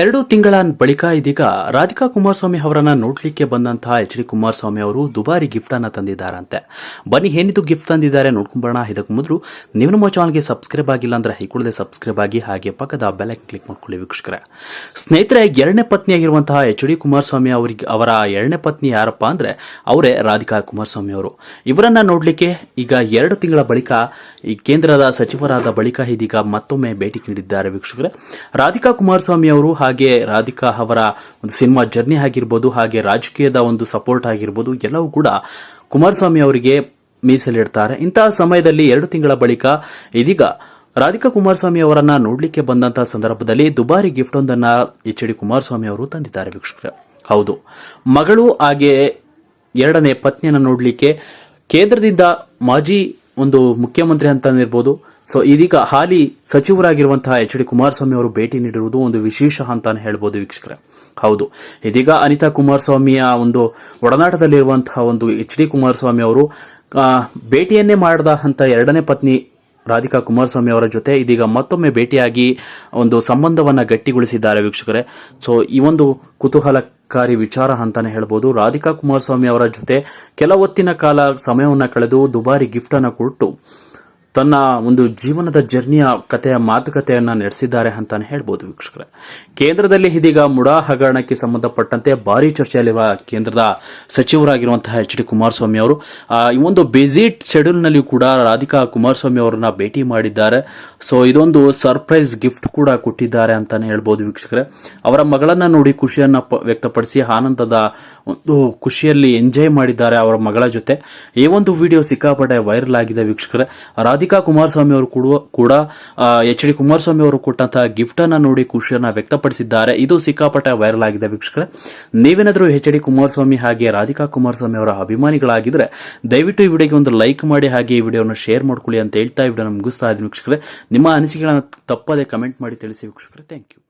ಎರಡು ತಿಂಗಳ ಬಳಿಕ ಇದೀಗ ರಾಧಿಕಾ ಕುಮಾರಸ್ವಾಮಿ ಅವರನ್ನ ನೋಡ್ಲಿಕ್ಕೆ ಬಂದಂತಹ ಎಚ್ ಡಿ ಕುಮಾರಸ್ವಾಮಿ ಅವರು ದುಬಾರಿ ಗಿಫ್ಟ್ ಅನ್ನ ತಂದಿದ್ದಾರಂತೆ. ಬನ್ನಿ, ಏನಿದು ಗಿಫ್ಟ್ ತಂದಿದ್ದಾರೆ ನೋಡ್ಕೊಂಬರೋಣ. ಇದಕ್ಕೆ ಮೊದಲು ನೀವು ನಮ್ಮ ಚಾನಲ್ಗೆ ಸಬ್ಸ್ಕ್ರೈಬ್ ಆಗಿಲ್ಲ ಅಂದ್ರೆ ಹೈಕೊಳ್ಳದೆ ಸಬ್ಸ್ಕ್ರೈಬ್ ಆಗಿ ಹಾಗೆ ಪಕ್ಕದ ಬೆಲ್ ಕ್ಲಿಕ್ ಮಾಡ್ಕೊಳ್ಳಿ ವೀಕ್ಷಕರೇ. ಸ್ನೇಹಿತರೆ, ಎರಡನೇ ಪತ್ನಿಯಾಗಿರುವಂತಹ ಎಚ್ ಡಿ ಕುಮಾರಸ್ವಾಮಿ ಅವರಿಗೆ, ಅವರ ಎರಡನೇ ಪತ್ನಿ ಯಾರಪ್ಪ ಅಂದ್ರೆ ಅವರೇ ರಾಧಿಕಾ ಕುಮಾರಸ್ವಾಮಿ ಅವರು. ಇವರನ್ನ ನೋಡ್ಲಿಕ್ಕೆ ಈಗ ಎರಡು ತಿಂಗಳ ಬಳಿಕ ಈ ಕೇಂದ್ರದ ಸಚಿವರಾದ ಬಳಿಕ ಇದೀಗ ಮತ್ತೊಮ್ಮೆ ಭೇಟಿ ನೀಡಿದ್ದಾರೆ ವೀಕ್ಷಕರೇ. ರಾಧಿಕಾ ಕುಮಾರಸ್ವಾಮಿ ಅವರು ಹಾಗೆ ರಾಧಿಕಾ ಅವರ ಒಂದು ಸಿನಿಮಾ ಜರ್ನಿ ಆಗಿರ್ಬೋದು, ಹಾಗೆ ರಾಜಕೀಯದ ಒಂದು ಸಪೋರ್ಟ್ ಆಗಿರ್ಬೋದು, ಎಲ್ಲವೂ ಕೂಡ ಕುಮಾರಸ್ವಾಮಿ ಅವರಿಗೆ ಮೀಸಲಿಡ್ತಾರೆ. ಇಂತಹ ಸಮಯದಲ್ಲಿ ಎರಡು ತಿಂಗಳ ಬಳಿಕ ಇದೀಗ ರಾಧಿಕಾ ಕುಮಾರಸ್ವಾಮಿ ಅವರನ್ನ ನೋಡ್ಲಿಕ್ಕೆ ಬಂದಂತಹ ಸಂದರ್ಭದಲ್ಲಿ ದುಬಾರಿ ಗಿಫ್ಟ್ ಒಂದನ್ನ ಎಚ್ ಡಿ ಕುಮಾರಸ್ವಾಮಿ ಅವರು ತಂದಿದ್ದಾರೆ ವೀಕ್ಷಕರೇ. ಹೌದು. ಮಗಳು ಹಾಗೆ ಎರಡನೇ ಪತ್ನಿಯನ್ನು ನೋಡಲಿಕ್ಕೆ ಕೇಂದ್ರದಿಂದ ಮಾಜಿ ಒಂದು ಮುಖ್ಯಮಂತ್ರಿ ಅಂತಾನೆ ಇರ್ಬೋದು ಸೊ ಇದೀಗ ಹಾಲಿ ಸಚಿವರಾಗಿರುವಂತಹ ಎಚ್ ಡಿ ಕುಮಾರಸ್ವಾಮಿ ಅವರು ಭೇಟಿ ನೀಡಿರುವುದು ಒಂದು ವಿಶೇಷ ಅಂತ ಹೇಳ್ಬೋದು ವೀಕ್ಷಕರೇ. ಹೌದು. ಇದೀಗ ಅನಿತಾ ಕುಮಾರಸ್ವಾಮಿಯ ಒಂದು ಒಡನಾಟದಲ್ಲಿರುವಂತಹ ಒಂದು ಎಚ್ ಡಿ ಕುಮಾರಸ್ವಾಮಿ ಅವರು ಭೇಟಿಯನ್ನೇ ಮಾಡದ ಅಂತ ಎರಡನೇ ಪತ್ನಿ ರಾಧಿಕಾ ಕುಮಾರಸ್ವಾಮಿ ಅವರ ಜೊತೆ ಇದೀಗ ಮತ್ತೊಮ್ಮೆ ಭೇಟಿಯಾಗಿ ಒಂದು ಸಂಬಂಧವನ್ನ ಗಟ್ಟಿಗೊಳಿಸಿದ್ದಾರೆ ವೀಕ್ಷಕರೇ. ಸೊ ಈ ಒಂದು ಕುತೂಹಲಕಾರಿ ವಿಚಾರ ಅಂತಾನೆ ಹೇಳ್ಬೋದು. ರಾಧಿಕಾ ಕುಮಾರಸ್ವಾಮಿ ಅವರ ಜೊತೆ ಕೆಲ ಹೊತ್ತಿನ ಕಾಲ ಸಮಯವನ್ನು ಕಳೆದು ದುಬಾರಿ ಗಿಫ್ಟನ್ನು ಕೊಟ್ಟು ತನ್ನ ಒಂದು ಜೀವನದ ಜರ್ನಿಯ ಕಥೆಯ ಮಾತುಕತೆಯನ್ನ ನಡೆಸಿದ್ದಾರೆ ಅಂತಾನೆ ಹೇಳ್ಬೋದು ವೀಕ್ಷಕರೇ. ಕೇಂದ್ರದಲ್ಲಿ ಇದೀಗ ಮುಡಾ ಹಗರಣಕ್ಕೆ ಸಂಬಂಧಪಟ್ಟಂತೆ ಭಾರಿ ಚರ್ಚೆಯಲ್ಲಿರುವ ಕೇಂದ್ರದ ಸಚಿವರಾಗಿರುವಂತಹ ಎಚ್ ಡಿ ಕುಮಾರಸ್ವಾಮಿ ಅವರು ಈ ಒಂದು ಬ್ಯುಸಿ ಶೆಡ್ಯೂಲ್ನಲ್ಲಿಯೂ ಕೂಡ ರಾಧಿಕಾ ಕುಮಾರಸ್ವಾಮಿ ಅವರನ್ನ ಭೇಟಿ ಮಾಡಿದ್ದಾರೆ. ಸೊ ಇದೊಂದು ಸರ್ಪ್ರೈಸ್ ಗಿಫ್ಟ್ ಕೂಡ ಕೊಟ್ಟಿದ್ದಾರೆ ಅಂತಾನೆ ಹೇಳ್ಬೋದು ವೀಕ್ಷಕರೇ. ಅವರ ಮಗಳನ್ನ ನೋಡಿ ಖುಷಿಯನ್ನ ವ್ಯಕ್ತಪಡಿಸಿ ಆನಂದದ ಒಂದು ಖುಷಿಯಲ್ಲಿ ಎಂಜಾಯ್ ಮಾಡಿದ್ದಾರೆ ಅವರ ಮಗಳ ಜೊತೆ. ಈ ಒಂದು ವಿಡಿಯೋ ಸಿಕ್ಕಾಪಟ್ಟೆ ವೈರಲ್ ಆಗಿದೆ ವೀಕ್ಷಕರೇ. ರಾಧಿಕಾ ಕುಮಾರಸ್ವಾಮಿ ಅವರು ಕೂಡ ಕೂಡ ಎಚ್ ಡಿ ಕುಮಾರಸ್ವಾಮಿ ಅವರು ಕೊಟ್ಟಂತಹ ಗಿಫ್ಟ್ ಅನ್ನ ನೋಡಿ ಖುಷಿಯನ್ನ ವ್ಯಕ್ತಪಡಿಸಿದ್ದಾರೆ. ಇದು ಸಿಕ್ಕಾಪಟ್ಟೆ ವೈರಲ್ ಆಗಿದೆ ವೀಕ್ಷಕರೇ. ನೀವೇನಾದರೂ ಎಚ್ ಡಿ ಕುಮಾರಸ್ವಾಮಿ ಹಾಗೆ ರಾಧಿಕಾ ಕುಮಾರಸ್ವಾಮಿ ಅವರ ಅಭಿಮಾನಿಗಳಾಗಿದ್ರೆ, ದಯವಿಟ್ಟು ಈ ವಿಡಿಯೋಗೆ ಒಂದು ಲೈಕ್ ಮಾಡಿ, ಹಾಗೆ ಈ ವಿಡಿಯೋನ ಶೇರ್ ಮಾಡ್ಕೊಳ್ಳಿ ಅಂತ ಹೇಳ್ತಾ ವಿಡಿಯೋನ ಮುಗಿಸ್ತಾ ಇದ್ದೀನಿ ವೀಕ್ಷಕರೇ. ನಿಮ್ಮ ಅನಿಸಿಕೆಗಳನ್ನ ತಪ್ಪದೆ ಕಮೆಂಟ್ ಮಾಡಿ ತಿಳಿಸಿ ವೀಕ್ಷಕರೇ. Thank you.